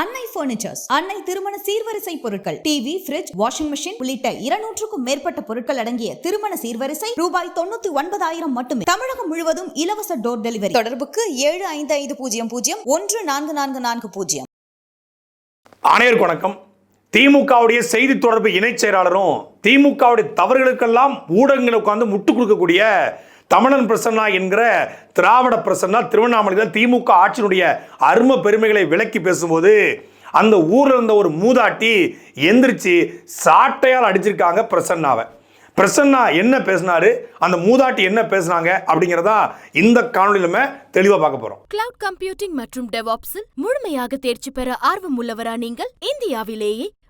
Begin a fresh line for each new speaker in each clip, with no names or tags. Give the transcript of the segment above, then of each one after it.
அன்னை பர்னிச்சர்ஸ் அன்னை திருமண சீர்வரிசை பொருட்கள். டிவி ஃபிரிட்ஜ் வாஷிங் மெஷின் உள்ளிட்ட இருநூற்றுக்கும் மேற்பட்ட பொருட்கள் அடங்கிய திருமண சீர்வரிசை ரூபாய் தொண்ணூத்தி ஒன்பதாயிரம் மட்டுமே. தமிழகம் முழுவதும் இலவச டோர் டெலிவரி தொடர்புக்கு ஏழு ஐந்து ஐந்து பூஜ்ஜியம் பூஜ்ஜியம் ஒன்று நான்கு நான்கு நான்கு பூஜ்ஜியம்.
அனைவருக்கும் வணக்கம். திமுகவுடைய செய்தி தொடர்பு இணைச் செயலாளரும் திமுகவுடைய தவறுகளுக்கெல்லாம் ஊடகங்களை உட்கார்ந்து முட்டுக் கொடுக்கக்கூடிய தமிழன் பிரசன்னா என்கிற திராவிட பிரசன்னா திருவண்ணாமலையில் திமுக ஆட்சியினுடைய அரும பெருமைகளை விளக்கி பேசும்போது அந்த ஊரில் இருந்த ஒரு மூதாட்டி எந்திரிச்சு சாட்டையால் அடிச்சிருக்காங்க பிரசன்னாவை. பிரசன்னா என்ன பேசினாரு? அந்த மூதாட்டி என்ன பேசுனாங்க? அப்படிங்கிறதா இந்த காணொலியில் தெளிவா தெளிவாக பார்க்க போகிறோம்
கிளவுட் கம்ப்யூட்டிங் மற்றும் டெவாப்ஸில் முழுமையாக தேர்ச்சி பெற ஆர்வம் உள்ளவரா நீங்கள்? இந்தியாவிலேயே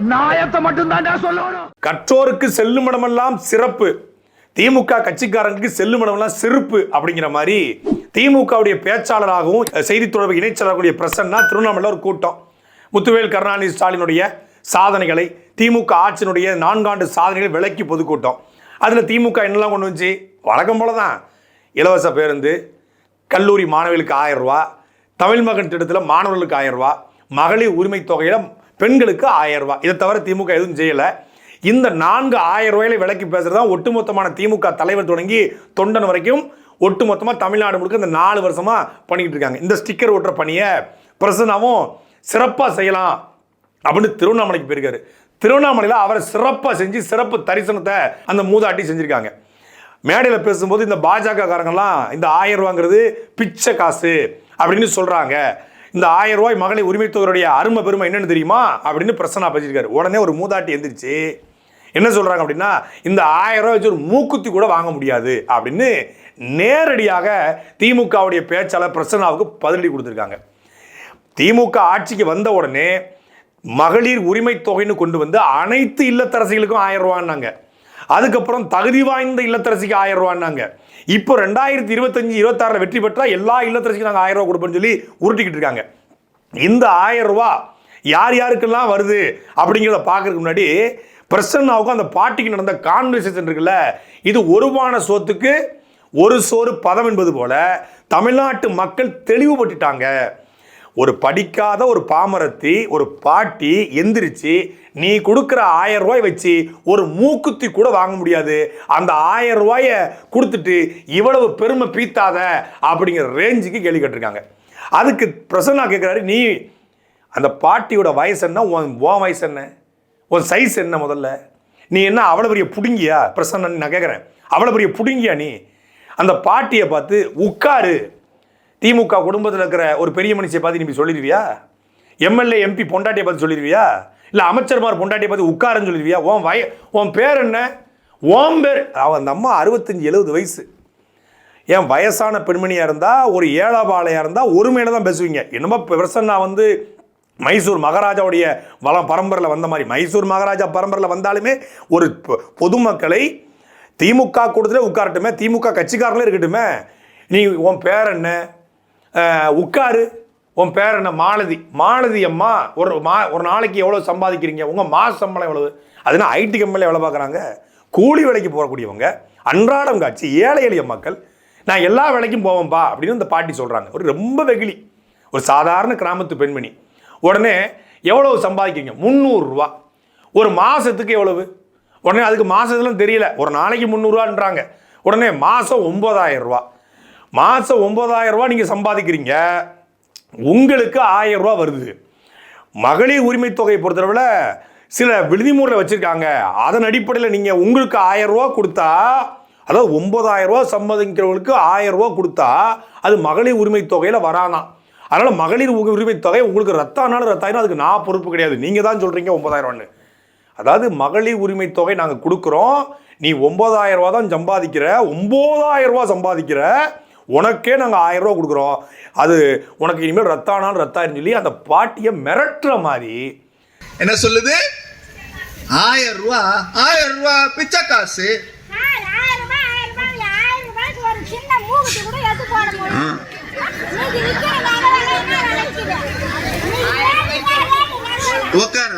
நாயத்தை மட்டும்தான் சொல்லணும்.
கற்றோருக்கு செல்லும் இடமெல்லாம் சிறப்பு. திமுக கட்சிக்காரங்களுக்கு செல்லும் இடமெல்லாம் சிறப்பு அப்படிங்கிற மாதிரி திமுகவுடைய பேச்சாளராகவும் செய்தி தொடர்பு இணைச்சாளர்களுடைய பிரசன்னா திருவண்ணாமலை ஒரு கூட்டம். முத்துவேல் கருணாநிதி ஸ்டாலினுடைய சாதனைகளை திமுக ஆட்சியினுடைய நான்காண்டு சாதனைகளை விலக்கி பொதுக்கூட்டம். அதில் திமுக என்னெல்லாம் கொண்டு வந்துச்சு? வழக்கம் போல தான் இலவச பேருந்து கல்லூரி மாணவிகளுக்கு ஆயிரம் ரூபா தமிழ் மகன் திட்டத்தில் மாணவர்களுக்கு ஆயிரம் ரூபா மகளிர் உரிமை தொகையில் பெண்களுக்கு ஆயிரம் ரூபாய். இதை தவிர திமுக எதுவும் செய்யலை. இந்த நான்கு ஆயிரம் ரூபாயில விலக்கி பேசுறது தான் ஒட்டுமொத்தமான திமுக தலைவர் தொடங்கி தொண்டன் வரைக்கும் ஒட்டுமொத்தமாக தமிழ்நாடு முழுக்க இந்த நாலு வருஷமாக பண்ணிக்கிட்டு இருக்காங்க. இந்த ஸ்டிக்கர் ஒட்டுற பணியை பிரசன்னாவும் சிறப்பாக செய்யலாம் அப்படின்னு திருவண்ணாமலைக்கு போயிருக்காரு. திருவண்ணாமலையில் அவரை சிறப்பாக செஞ்சு சிறப்பு தரிசனத்தை அந்த மூதாட்டி செஞ்சுருக்காங்க. மேடையில் பேசும்போது இந்த பாஜக காரங்கெல்லாம் இந்த ஆயிரம் ரூபாங்கிறது பிச்சை காசு அப்படின்னு சொல்கிறாங்க இந்த ஆயிரம் ரூபாய் மகளிர் உரிமை அருமை பெருமை என்னன்னு தெரியுமா? அப்படின்னு பிரசன்னா பேசியிருக்காரு. உடனே ஒரு மூதாட்டி எந்திரிச்சு என்ன சொல்கிறாங்க அப்படின்னா இந்த ஆயிரம் ரூபாய் வச்சு ஒரு மூக்குத்தி கூட வாங்க முடியாது அப்படின்னு நேரடியாக திமுகவுடைய பேச்சாளர் பிரசன்னாவுக்கு பதிலடி கொடுத்துருக்காங்க. திமுக ஆட்சிக்கு வந்த உடனே மகளிர் உரிமை தொகைன்னு கொண்டு வந்து அனைத்து இல்லத்தரசிகளுக்கும் ஆயிரம் ரூபான்னாங்க. அதுக்கப்புறம் தகுதி வாய்ந்த இல்லத்தரசிக்கு ஆயிரம் ரூபான்னாங்க. இப்போ ரெண்டாயிரத்தி இருபத்தஞ்சு இருபத்தாறில் வெற்றி பெற்றால் எல்லா இல்லத்தரசிக்கும் நாங்கள் ஆயிரம் ரூபா கொடுப்போம்னு சொல்லி உருட்டிக்கிட்டு இருக்காங்க. இந்த ஆயிரம் ரூபா யார் யாருக்கெல்லாம் வருது அப்படிங்கிறத பார்க்கறதுக்கு முன்னாடி பிரசன்னாவுக்கும் அந்த பாட்டிக்கு நடந்த கான்வர்சேஷன் இருக்குல்ல இது ஒருவான சோத்துக்கு ஒரு சோறு பதம் என்பது போல தமிழ்நாட்டு மக்கள் தெளிவுபட்டுட்டாங்க. ஒரு படிக்காத ஒரு பாமரத்தி ஒரு பாட்டி எந்திரிச்சு நீ கொடுக்குற ஆயிரம் ரூபாய் வச்சு ஒரு மூக்குத்தி கூட வாங்க முடியாது. அந்த ஆயிரம் ரூபாயை கொடுத்துட்டு இவ்வளவு பெருமை பீத்தாத அப்படிங்கிற ரேஞ்சுக்கு கேள்வி கேட்டிருக்காங்க. அதுக்கு பிரசன்னா கேட்குறாரு நீ அந்த பாட்டியோட வயசு என்ன? உன் உன் வயசு என்ன? உன் சைஸ் என்ன முதல்ல? நீ என்ன அவ்வளோ பெரிய புடுங்கியா? பிரசன்னா நான் கேட்குறேன். அவ்வளோ பெரிய புடுங்கியா நீ? அந்த பாட்டியை பார்த்து உட்காரு. திமுக குடும்பத்தில் இருக்கிற ஒரு பெரிய மனுஷியை பார்த்து நீ சொல்லிடுவியா? எம்எல்ஏ எம்பி பொண்டாட்டியை பார்த்து சொல்லிடுவியா? இல்லை அமைச்சர்மார் பொண்டாட்டியை பார்த்து உட்காருன்னு சொல்லிடுவியா? உன் வய உன் பேர் என்ன? ஓம் பேர் அவன் அந்த அம்மா அறுபத்தஞ்சு எழுபது வயசு. ஏன் வயசான பெண்மணியாக இருந்தால் ஒரு ஏழாபாளையாக இருந்தால் ஒரு மேலே தான் பேசுவீங்க. என்னமோ பிரசன்னா வந்து மைசூர் மகாராஜாவுடைய வளம் பரம்பரையில் வந்த மாதிரி. மைசூர் மகாராஜா பரம்பரையில் வந்தாலுமே ஒரு பொ- பொதுமக்களை திமுக கூட்டத்தில் உட்காரட்டுமே திமுக கட்சிக்காரங்களே இருக்கட்டுமே. நீ உன் பேர் என்ன? உட்காரு. உன் பேர் என்ன? மாலதி. மாலதி அம்மா ஒரு மா ஒரு நாளைக்கு எவ்வளோ சம்பாதிக்கிறீங்க? உங்கள் மாச சம்பளம் எவ்வளவு? அதுனா ஐடி கம்பெனியில் எவ்வளோ பார்க்குறாங்க. கூலி வேலைக்கு போகக்கூடியவங்க அன்றாடம் காட்சி ஏழை எளிய மக்கள் நான் எல்லா வேலைக்கும் போவேன்பா அப்படின்னு இந்த பாட்டி சொல்கிறாங்க ஒரு ரொம்ப வெகுளி. ஒரு சாதாரண கிராமத்து பெண்மணி. உடனே எவ்வளவு சம்பாதிக்கிறீங்க? முந்நூறுரூவா. ஒரு மாதத்துக்கு எவ்வளவு? உடனே அதுக்கு மாதத்துலாம் தெரியல. ஒரு நாளைக்கு முந்நூறுரூவான்றாங்க உடனே மாதம் ஒம்பதாயிரம் ரூபா மாதம் ஒம்பதாயிரம் ரூபா நீங்கள் சம்பாதிக்கிறீங்க. உங்களுக்கு ஆயிரம் ரூபா வருது. மகளிர் உரிமை தொகையை பொறுத்தளவில் சில விடுதிமுறையில் வச்சுருக்காங்க. அதன் அடிப்படையில் நீங்கள் உங்களுக்கு ஆயிரம் ரூபா கொடுத்தா அதாவது ஒம்பதாயிரம் ரூபா சம்பாதிக்கிறவங்களுக்கு ஆயிரம் ரூபா கொடுத்தா அது மகளிர் உரிமை தொகையில் வரானா அதனால் மகளிர் உ- உரிமை தொகை உங்களுக்கு ரத்தானாலும் ரத்தாயினா அதுக்கு நான் பொறுப்பு கிடையாது. நீங்கள் தான் சொல்கிறீங்க ஒன்பதாயிரம்னு அதாவது மகளிர் உரிமை தொகை நாங்கள் கொடுக்குறோம். நீ ஒம்பதாயிரம் ரூபா தான் சம்பாதிக்கிற ஒம்பதாயிரம் ரூபா சம்பாதிக்கிற உனக்கே நாங்கள் ஆயிரம் ரூபா கொடுக்குறோம். அது உனக்கு இனிமேல் ரத்தானாலும் ரத்தாயிரம் சொல்லி அந்த பாட்டியை மிரட்டுற மாதிரி.
என்ன சொல்லுது? ஆயிரம் ரூபா ஆயிரம் ரூபா பிச்சை காசு. உட்கார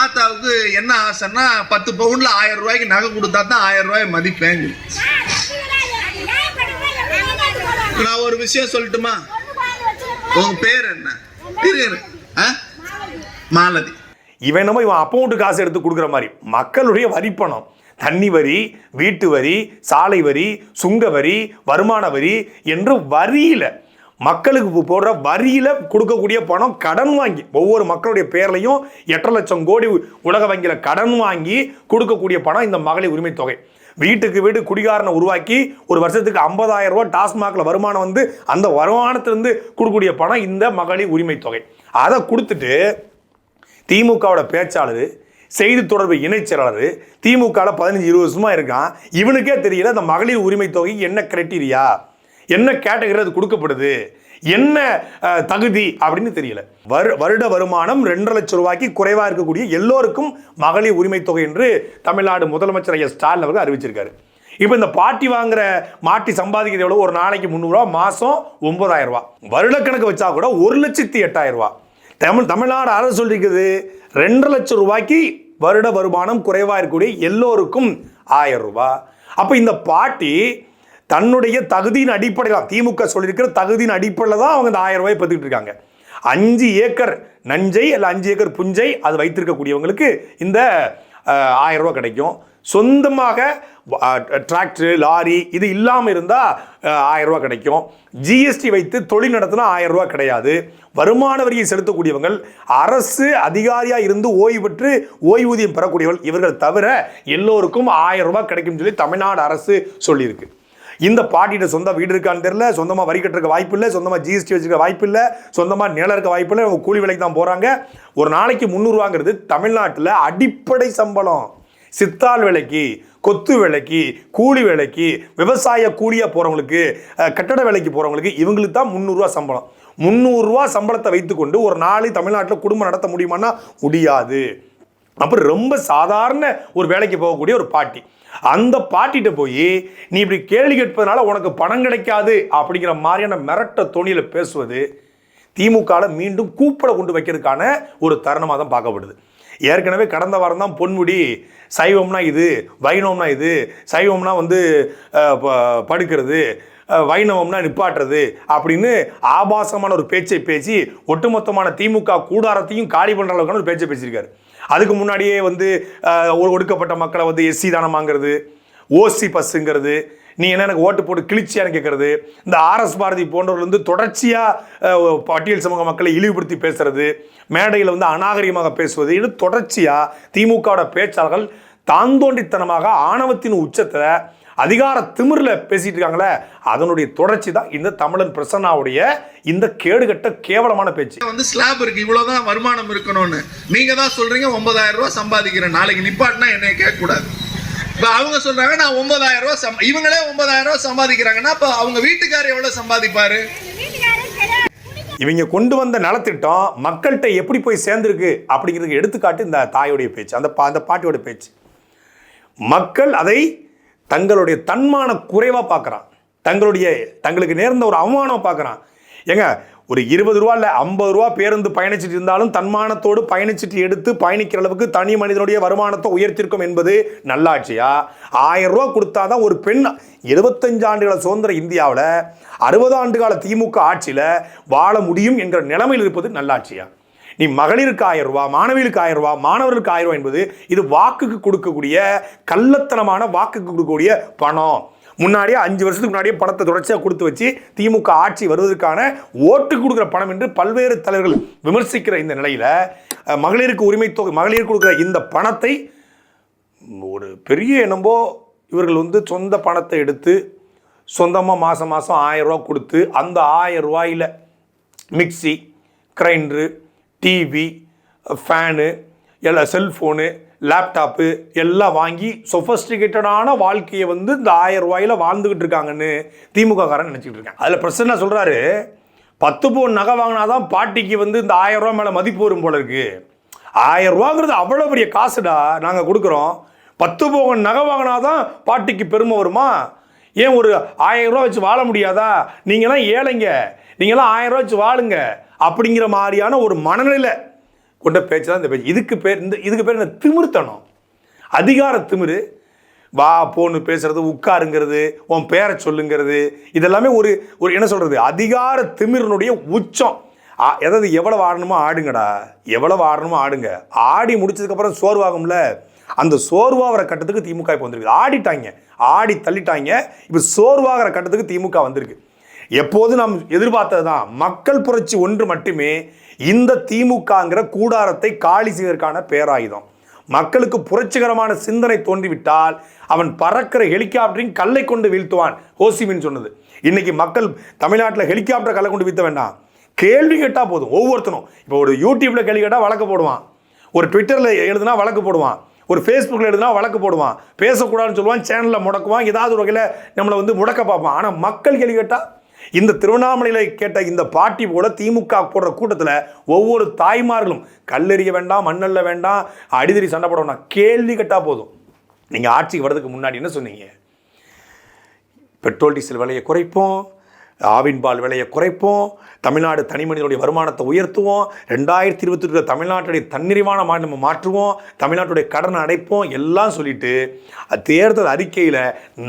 ஆத்தாவுக்கு என்ன ஆசைன்னா பத்து பவுன்ல ஆயிரம் ரூபாய்க்கு நகை கொடுத்தா தான் ஆயிரம் ரூபாய் மதிப்பேங்க
சார், வெட்டி விடாது. நியாயப்படுத்தா எப்படி எடுத்து போடுவாங்க?
நான் ஒரு விஷயம் சொல்லட்டுமா? உங்க பேர் என்ன? ஆ? மாலதி.
இவன் என்னமோ இவன் அப்பா காசு எடுத்து கொடுக்குற மாதிரி. மக்களுடைய வரிப்பணம் தண்ணி வரி வீட்டு வரி சாலை வரி சுங்க வரி வருமான வரி என்று வரியில் மக்களுக்கு போடுற வரியில் கொடுக்கக்கூடிய பணம் கடன் வாங்கி ஒவ்வொரு மக்களுடைய பேர்லையும் எட்டரை லட்சம் கோடி உலக வங்கியில் கடன் வாங்கி கொடுக்கக்கூடிய பணம் இந்த மகளிர் உரிமை தொகை. வீட்டுக்கு வீடு குடிகாரனை உருவாக்கி ஒரு வருஷத்துக்கு 50000 ரூபாய் டாஸ்மாகில் வருமானம் வந்து அந்த வருமானத்திலிருந்து கொடுக்கக்கூடிய பணம் இந்த மகளிர் உரிமை தொகை. அதை கொடுத்துட்டு திமுகவோட பேச்சாளர் செய்தி தொடர்பு இணைச்செயலாளர் திமுகவில் பதினஞ்சு இருபது வருஷமா இருக்கான். இவனுக்கே தெரியல அந்த மகளிர் உரிமை தொகை என்ன கிரைட்டீரியா என்ன கேட்டகரி அது கொடுக்கப்படுது. என்ன தகுதி அப்படின்னு தெரியல. வரு வருட வருமானம் ரெண்டரை லட்சம் ரூபாய்க்கு குறைவாக இருக்கக்கூடிய எல்லோருக்கும் மகளிர் உரிமை தொகை என்று தமிழ்நாடு முதலமைச்சர் ஐயா ஸ்டாலின் அவர்கள் அறிவிச்சிருக்காரு. இப்போ இந்த பாட்டி வாங்குற மாட்டி சம்பாதிக்கிறது எவ்வளோ ஒரு நாளைக்கு முந்நூறுரூவா மாதம் ஒன்பதாயிரம் ரூபா. வருடக்கணக்கு வச்சா கூட ஒரு லட்சத்தி எட்டாயிரம் ரூபா. தமிழ் தமிழ்நாடு அரசு சொல்லியிருக்குது ரெண்டு லட்சம் ரூபாய்க்கு வருட வருமானம் குறைவாக இருக்கக்கூடிய எல்லோருக்கும் ஆயிரம் ரூபாய் அப்போ இந்த பாட்டி தன்னுடைய தகுதியின் அடிப்படையில் திமுக சொல்லியிருக்கிற தகுதியின் அடிப்படையில் தான் அவங்க இந்த ஆயிரம் ரூபாய் பெற்றுக்கிட்டு இருக்காங்க. அஞ்சு ஏக்கர் நஞ்சை அல்ல அஞ்சு ஏக்கர் புஞ்சை அது வைத்திருக்கக்கூடியவங்களுக்கு இந்த ஆயிரம் ரூபா கிடைக்கும். சொந்தமாக டிராக்டர் லாரி இது இல்லாமல் இருந்தால் ஆயிரம் கிடைக்கும். ஜிஎஸ்டி வைத்து தொழில் நடத்தினா ஆயிரம் ரூபா கிடையாது. வருமான வரியை செலுத்தக்கூடியவங்கள் அரசு அதிகாரியாக இருந்து ஓய்வு பெற்று ஓய்வூதியம் பெறக்கூடியவர்கள் இவர்கள் தவிர எல்லோருக்கும் ஆயிரம் ரூபாய் கிடைக்கும்னு சொல்லி தமிழ்நாடு அரசு சொல்லியிருக்கு. இந்த பாட்டிகிட்ட சொந்த வீடு இருக்கான்னு தெரியல சொந்தமாக வரி கட்டுறதுக்கு வாய்ப்பு இல்லை சொந்தமாக ஜிஎஸ்டி வச்சுக்க வாய்ப்பு இல்லை சொந்தமாக நிலம் இருக்க வாய்ப்பு இல்லை அவங்க கூலி விலைக்கு தான் போகிறாங்க ஒரு நாளைக்கு முந்நூறுவாங்கிறது தமிழ்நாட்டில் அடிப்படை சம்பளம். சித்தாள் விலைக்கு கொத்து விலைக்கு கூலி விலைக்கு விவசாய கூலியாக போகிறவங்களுக்கு கட்டட வேலைக்கு போகிறவங்களுக்கு இவங்களுக்கு தான் முந்நூறுரூவா சம்பளம். முந்நூறுரூவா சம்பளத்தை வைத்துக்கொண்டு ஒரு நாளை தமிழ்நாட்டில் குடும்பம் நடத்த முடியுமான்னா முடியாது. அப்புறம் ரொம்ப சாதாரண ஒரு வேலைக்கு போகக்கூடிய ஒரு பாட்டி. அந்த பாட்டிகிட்ட போய் நீ இப்படி கேள்வி கேட்பதனால உனக்கு பணம் கிடைக்காது அப்படிங்கிற மாதிரியான மிரட்ட தோணியில் பேசுவது திமுகவில் மீண்டும் கூப்பிட கொண்டு வைக்கிறதுக்கான ஒரு தருணமாக தான் பார்க்கப்படுது. ஏற்கனவே கடந்த வாரம் தான் பொன்முடி சைவம்னா இது வைணவம்னா இது சைவம்னா வந்து ப- படுக்கிறது வைணவம்னா நிப்பாட்டுறது அப்படின்னு ஆபாசமான ஒரு பேச்சை பேசி ஒட்டுமொத்தமான திமுக கூடாரத்தையும் காலி பண்ணுற அளவுக்கான ஒரு பேச்சை பேசியிருக்காரு. அதுக்கு முன்னாடியே வந்து ஒடுக்கப்பட்ட மக்களை வந்து எஸ்சி தானம் வாங்குறது ஓசி பஸ்ஸுங்கிறது நீ என்ன எனக்கு ஓட்டு போட்டு கிழிச்சியான்னு கேட்கறது இந்த ஆர்எஸ் பாரதி போன்றவர்கள் வந்து தொடர்ச்சியாக பட்டியல் சமூக மக்களை இழிவுபடுத்தி பேசுறது மேடையில் வந்து அநாகரிகமாக பேசுவது இது தொடர்ச்சியாக திமுகவோட பேச்சாளர்கள் தாந்தோண்டித்தனமாக ஆணவத்தின் உச்சத்தில் அதிகார திமிரில் பேசிட்டு இருக்காங்களே அதனுடைய தொடர்ச்சி தான் இந்த தமிழன் பிரசன்னாவுடைய இந்த கேடுகட்ட கேவலமான பேச்சு.
வந்து ஸ்லாப் இருக்கு இவ்வளவுதான் வருமானம் இருக்கணும்னு. நீங்க தான் சொல்றீங்க ஒன்பதாயிரம் ரூபாய் சம்பாதிக்கிறேன். நாளைக்கு நிப்பாட்டினா என்னைய கேட்க கூடாது இப்ப அவங்க சொல்றாங்க நான் ஒன்பதாயிரம் ரூபாய் சம் இவங்களே ஒன்பதாயிரம் ரூபாய் சம்பாதிக்கிறாங்கன்னா அப்ப அவங்க வீட்டுக்காரர் எவ்வளவு சம்பாதிப்பாரு?
இவங்க கொண்டு வந்த நலத்திட்டம் மக்கள்கிட்ட எப்படி போய் சேர்ந்துருக்கு அப்படிங்கிறதுக்கு எடுத்துக்காட்டு இந்த தாயோடைய பேச்சு அந்த பா அந்த பாட்டியோட பேச்சு. மக்கள் அதை தங்களுடைய தன்மான குறைவாக பார்க்குறான் தங்களுடைய தங்களுக்கு நேர்ந்த ஒரு அவமானம் பார்க்குறான் ஏங்க ஒரு இருபது ரூபா இல்லை ஐம்பது ரூபா பேருந்து பயணிச்சுட்டு இருந்தாலும் தன்மானத்தோடு பயணிச்சுட்டு எடுத்து பயணிக்கிற அளவுக்கு தனி மனிதனுடைய வருமானத்தை உயர்த்திருக்கும் என்பது நல்லாட்சியா? ஆயிரம் ரூபா கொடுத்தாதான் ஒரு பெண் இருபத்தஞ்சு ஆண்டுகள சுதந்திர இந்தியாவில் அறுபது ஆண்டு கால திமுக ஆட்சியில் வாழ முடியும் என்கிற நிலைமையில் இருப்பது நல்லாட்சியா? நீ மகளிருக்கு ஆயிரம் ரூபா மாணவிகளுக்கு ஆயிரம் ரூபா மாணவர்களுக்கு ஆயிரம் என்பது இது வாக்குக்கு கொடுக்கக்கூடிய கள்ளத்தனமான வாக்குக்கு கொடுக்கக்கூடிய பணம். முன்னாடியே அஞ்சு வருஷத்துக்கு முன்னாடியே பணத்தை தொடர்ச்சியாக கொடுத்து வச்சு திமுக ஆட்சி வருவதற்கான ஓட்டு கொடுக்குற பணம் என்று பல்வேறு தலைவர்கள் விமர்சிக்கிற இந்த நிலையில் மகளிருக்கு உரிமை தொகை மகளிருக்கு கொடுக்குற இந்த பணத்தை ஒரு பெரிய என்னம்போ இவர்கள் வந்து சொந்த பணத்தை எடுத்து சொந்தமாக மாதம் மாதம் ஆயிரம் ரூபா கொடுத்து அந்த ஆயிரம் ரூபாயில் மிக்ஸி கிரைண்டரு டிவி ஃபேனு எல்லாம் செல்ஃபோனு லேப்டாப்பு எல்லாம் வாங்கி சொஃபஸ்டிகேட்டடான வாழ்க்கையை வந்து இந்த ஆயிரம் ரூபாயில் வாழ்ந்துக்கிட்டு இருக்காங்கன்னு திமுககாரன் நினச்சிக்கிட்டு இருக்காங்க அதில் பிரச்சனை சொல்கிறாரு பத்து பவுன் நகை வாங்கினாதான் பாட்டிக்கு வந்து இந்த ஆயிரம் ரூபா மேலே மதிப்பு வரும் போல இருக்கு. ஆயிரம் ரூபாங்கிறது அவ்வளோ பெரிய காசுடா நாங்கள் கொடுக்குறோம். பத்து பவுன் நகை வாங்கினாதான் பாட்டிக்கு பெருமை வருமா? ஏன் ஒரு ஆயிரம் ரூபா வச்சு வாழ முடியாதா? நீங்களாம் ஏழைங்க. நீங்களாம் ஆயிரம் ரூபா வச்சு வாழுங்க. அப்படிங்கிற மாதிரியான ஒரு மனநிலை கொண்ட பேச்சு தான் இந்த பேச்சு. இதுக்கு பேர் இந்த இதுக்கு பேர் இந்த திமிர்த்தனம். அதிகார திமிரு. வா போன்னு பேசுறது உட்காருங்கிறது உன் பேரை சொல்லுங்கிறது இதெல்லாமே ஒரு ஒரு என்ன சொல்கிறது அதிகார திமிரனுடைய உச்சம். ஆ, எதாவது எவ்வளோ ஆடணுமோ ஆடுங்கடா. எவ்வளோ ஆடணுமோ ஆடுங்க. ஆடி முடிச்சதுக்கப்புறம் சோர்வாகும்ல. அந்த சோர்வாகிற கட்டத்துக்கு திமுக இப்போ வந்திருக்கு. ஆடிட்டாங்க. ஆடி தள்ளிட்டாங்க. இப்போ சோர்வாகிற கட்டத்துக்கு திமுக வந்திருக்கு. எப்போது நாம் எதிர்பார்த்தது தான் மக்கள் புரட்சி ஒன்று மட்டுமே இந்த திமுகங்கிற கூடாரத்தை காலி செய்வதற்கான பேராயுதம். மக்களுக்கு புரட்சிகரமான சிந்தனை தோன்றிவிட்டால் அவன் பறக்கிற ஹெலிகாப்டரின் கல்லை கொண்டு வீழ்த்துவான் ஹோசிமின் சொன்னது. இன்னைக்கு மக்கள் தமிழ்நாட்டில் ஹெலிகாப்டர் கல்லை கொண்டு வீழ்த்த வேண்டாம். கேள்வி கேட்டால் போதும் ஒவ்வொருத்தனும். இப்போ ஒரு யூடியூப்ல கேள்வி கேட்டால் வழக்கு போடுவான். ஒரு ட்விட்டரில் எழுதுனா வழக்கு போடுவான். ஒரு ஃபேஸ்புக்கில் எழுதுனா வழக்கு போடுவான். பேசக்கூடாதுன்னு சொல்லுவான் சேனலில் முடக்குவான். ஏதாவது ஒரு வகையில் நம்மளை வந்து முடக்க பார்ப்பான். ஆனால் மக்கள் கேள்வி கேட்டால் இந்த திருவண்ணாமலையில் கேட்ட இந்த பாட்டி போல திமுக போடுற கூட்டத்தில் ஒவ்வொரு தாய்மார்களும் கல்லெறிய வேண்டாம் மண்ணல்ல வேண்டாம் அடிதடி சண்டை போட வேண்டாம் கேள்வி கட்டால் போதும். நீங்கள் ஆட்சிக்கு வர்றதுக்கு முன்னாடி என்ன சொன்னீங்க? பெட்ரோல் டீசல் விலையை குறைப்போம். ஆவின்பால் விலையை குறைப்போம். தமிழ்நாடு தனிமனிதனுடைய வருமானத்தை உயர்த்துவோம். ரெண்டாயிரத்தி இருபத்தி ரெண்டு தமிழ்நாட்டுடைய தன்னிறைவான மாநிலம் மாற்றுவோம். தமிழ்நாட்டுடைய கடனை அடைப்போம் எல்லாம் சொல்லிட்டு தேர்தல் அறிக்கையில்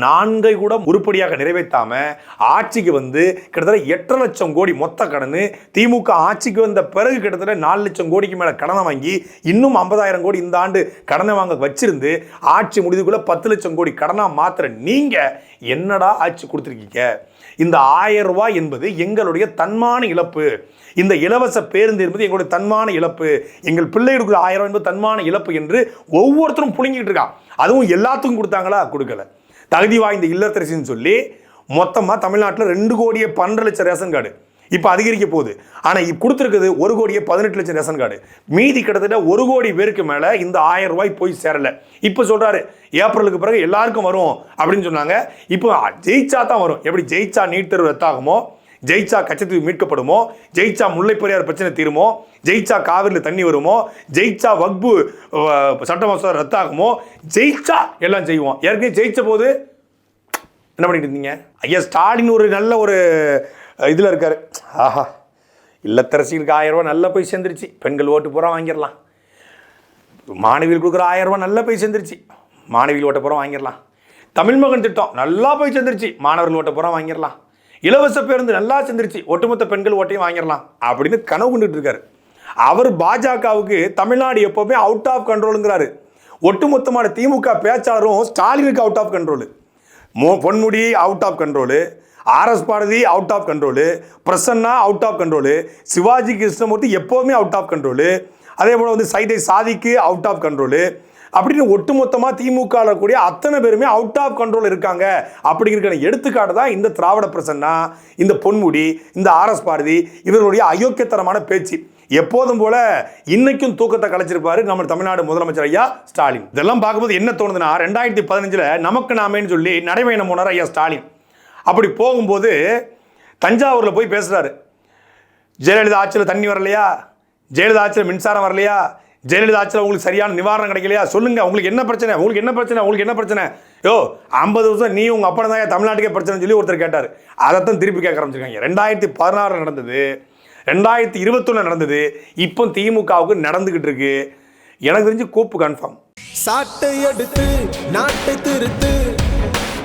நான்கை கூட உருப்படியாக நிறைவேற்றாமல் ஆட்சிக்கு வந்து கிட்டத்தட்ட எட்டரை லட்சம் கோடி மொத்த கடன் திமுக ஆட்சிக்கு வந்த பிறகு கிட்டத்தட்ட நாலு லட்சம் கோடிக்கு மேலே கடனை வாங்கி இன்னும் ஐம்பதாயிரம் கோடி இந்த ஆண்டு கடனை வாங்க வச்சிருந்து ஆட்சி முடிவுக்குள்ள பத்து லட்சம் கோடி கடனாக மாத்திர நீங்கள் என்னடா ஆட்சி கொடுத்துருக்கீங்க? இந்த ஆயிரம் ரூபாய் என்பது எங்களுடைய தன்மான இழப்பு. இந்த இலவச பேருந்து என்பது எங்களுடைய தன்மான இழப்பு. எங்கள் பிள்ளைகளுக்கு ஆயிரம் ரூபாய் என்பது தன்மான இழப்பு என்று ஒவ்வொருத்தரும் புழுங்கிட்டு இருக்கான் அதுவும் எல்லாத்துக்கும் கொடுத்தாங்களா? கொடுக்கல. தகுதி வாய்ந்த இல்லத்தரசின்னு சொல்லி மொத்தமாக தமிழ்நாட்டில் ரெண்டு கோடியே பன்னெண்டு லட்சம் ரேஷன் கார்டு. இப்போ அதிகரிக்க போகுது. ஆனால் இப்போ கொடுத்துருக்குது ஒரு கோடியே பதினெட்டு லட்சம் ரேஷன் கார்டு. மீதி கிட்டத்தட்ட ஒரு கோடி பேருக்கு மேலே இந்த ஆயிரம் ரூபாய் போய் சேரலை. இப்போ சொல்கிறாரு ஏப்ரலுக்கு பிறகு எல்லாருக்கும் வரும் அப்படின்னு சொன்னாங்க. இப்போ ஜெயிச்சா தான் வரும். எப்படி ஜெயிச்சா நீட் தேர்வு ரத்தாகுமோ ஜெயிச்சா கச்சத்தீவு மீட்கப்படுமோ ஜெயிச்சா முல்லைப்பெரியார் பிரச்சனை தீருமோ ஜெயிச்சா காவிரியில் தண்ணி வருமோ ஜெயிச்சா வக்பு சட்ட மசோதா ரத்தாகுமோ ஜெயிச்சா எல்லாம் செய்வோம். ஏற்கனவே ஜெயிச்ச போது என்ன பண்ணிட்டு இருந்தீங்க? ஐயா ஸ்டாலின் ஒரு நல்ல ஒரு இதில் இருக்கார். ஆஹா இல்லத்தரசிகளுக்கு ஆயிரம் நல்லா போய் சேர்ந்துருச்சு. பெண்கள் ஓட்டு பூரா வாங்கிடலாம். மாணவிகள் கொடுக்குற ஆயிரம் நல்லா போய் சேர்ந்துருச்சு. மாணவிகள் ஓட்ட பூரா வாங்கிடலாம். தமிழ் மகன் திட்டம் நல்லா போய் சேர்ந்துருச்சு. மாணவர்கள் ஓட்ட பூரா வாங்கிடலாம். இலவச பேருந்து நல்லா சேர்ந்துருச்சு. ஒட்டுமொத்த பெண்கள் ஓட்டையும் வாங்கிடலாம் அப்படின்னு கனவு கொண்டுட்டு இருக்காரு. அவர் பாஜகவுக்கு தமிழ்நாடு எப்போவுமே அவுட் ஆஃப் கண்ட்ரோலுங்கிறாரு ஒட்டுமொத்தமான திமுக பேச்சாளரும் ஸ்டாலினுக்கு அவுட் ஆஃப் கண்ட்ரோலு மோ Ponmudi out of control RS Bharathi out of control Prasanna out of control Sivaji Krishnamurthy எப்போவுமே அவுட் ஆஃப் கண்ட்ரோலு அதே போல் வந்து சைதை சாதிக்கு அவுட் ஆஃப் கண்ட்ரோலு அப்படின்னு ஒட்டுமொத்தமாக திமுக கூடிய அத்தனை பேருமே அவுட் ஆஃப் கண்ட்ரோல் இருக்காங்க. அப்படிங்கிற எடுத்துக்காட்டு தான் இந்த திராவிட பிரசன்னா இந்த பொன்முடி இந்த ஆர்எஸ் பாரதி இவர்களுடைய அயோக்கியத்தனமான பேச்சு. எப்போதும் போல இன்னைக்கும் தூக்கத்தை கலைச்சிருப்பாரு நம்ம தமிழ்நாடு முதலமைச்சர் ஐயா ஸ்டாலின். இதெல்லாம் பார்க்கும்போது என்ன தோணுதுன்னா ரெண்டாயிரத்தி பதினஞ்சுல நமக்கு நாமேன்னு சொல்லி நடைபயணம் போனார் ஐயா ஸ்டாலின். அப்படி போகும்போது தஞ்சாவூரில் போய் பேசுகிறாரு ஜெயலலிதா ஆட்சியில் தண்ணி வரலையா? ஜெயலலிதா ஆட்சியில் மின்சாரம் வரலையா? ஜெயலலிதா ஆட்சியில் உங்களுக்கு சரியான நிவாரணம் கிடைக்கலையா? சொல்லுங்கள் உங்களுக்கு என்ன பிரச்சனை? உங்களுக்கு என்ன பிரச்சனை? உங்களுக்கு என்ன பிரச்சனை? யோ ஐம்பது வருஷம் நீ உங்கள் அப்பா தான் தமிழ்நாட்டுக்கே பிரச்சனைன்னு சொல்லி ஒருத்தர் கேட்டார். அதைத்தான் திருப்பி கேட்க ஆரம்பிச்சிருக்காங்க. ரெண்டாயிரத்தி பதினாறு நடந்தது. ரெண்டாயிரத்தி இருபத்தொன்னு நடந்தது. இப்போ திமுகவுக்கு நடந்துக்கிட்டு இருக்கு. எனக்கு தெரிஞ்சு கோப்பு கன்ஃபார்ம்
சாட்டை எடுத்து நாட்டை திருத்து.